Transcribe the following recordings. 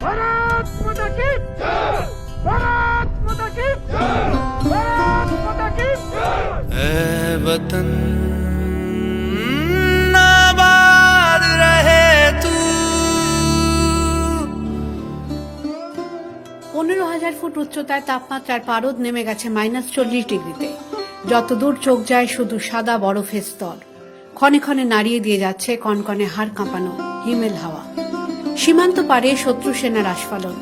भारत माता की भारत माता की भारत माता की ऐ वतन आबाद रहे तू পনেরো হাজার ফুট উচ্চতায় তাপমাত্রার পারদ নেমে গেছে মাইনাস চল্লিশ ডিগ্রিতে যতদূর চোখ যায় শুধু সাদা বরফের স্তর ক্ষণে ক্ষণে নাড়িয়ে দিয়ে যাচ্ছে কনকনে হাড় কাঁপানো হিমেল হাওয়া সীমান্ত পারে শত্রু সেনার আস্ফালন।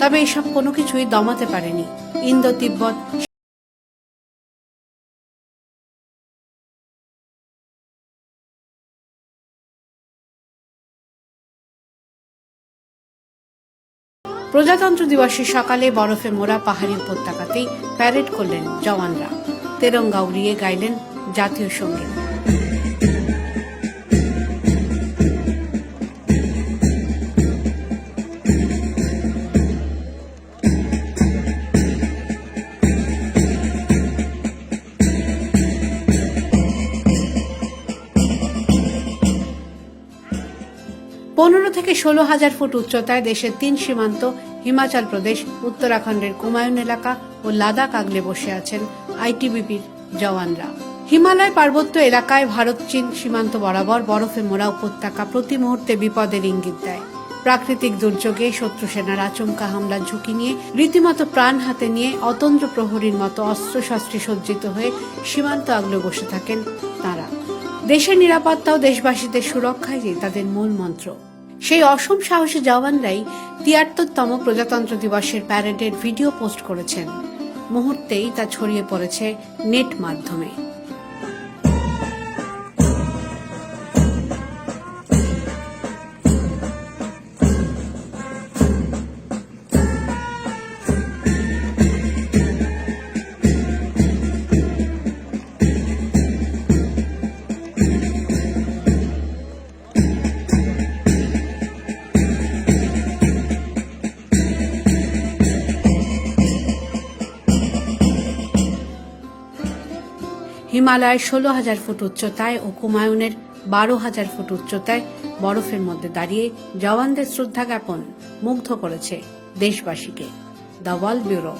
তবে এসব কোনো কিছুই দমাতে পারেনি। ইন্দো তিব্বত প্রজাতন্ত্র দিবসের সকালে বরফে মোড়া পাহাড়ি উপত্যকাতেই প্যারেড করলেন জওয়ানরা। তেরঙ্গা উড়িয়ে গাইলেন জাতীয় সংগীত। পনেরো থেকে ষোলো হাজার ফুট উচ্চতায় দেশের তিন সীমান্ত, হিমাচল প্রদেশ, উত্তরাখণ্ডের কুমায়ুন এলাকা ও লাদাখ আগলে বসে আছেন আইটিবিপির জওয়ানরা। হিমালয় পার্বত্য এলাকায় ভারত, চীন সীমান্ত বরাবর বরফে মোড়া উপত্যকা প্রতি মুহূর্তে বিপদের ইঙ্গিত দেয়। প্রাকৃতিক দুর্যোগে শত্রু সেনার আচমকা হামলার ঝুঁকি নিয়ে রীতিমতো প্রাণ হাতে নিয়ে অতন্ত্র প্রহরীর মতো অস্ত্রশস্ত্রে সজ্জিত হয়ে সীমান্ত আগলে বসে থাকেন তারা। দেশের নিরাপত্তা ও দেশবাসীদের সুরক্ষাই যে তাদের মূল মন্ত্র। সেই অসম সাহসী জওয়ানরাই তিয়াত্তরতম প্রজাতন্ত্র দিবসের প্যারেডের ভিডিও পোস্ট করেছেন। মুহূর্তেই তা ছড়িয়ে পড়েছে নেট মাধ্যমে। হিমালয়ের ষোলো হাজার ফুট উচ্চতায় ও কুমায়ুনের বারো হাজার ফুট উচ্চতায় বরফের মধ্যে দাঁড়িয়ে জওয়ানদের শ্রদ্ধা জ্ঞাপন মুগ্ধ করেছে দেশবাসীকে। The world bureau.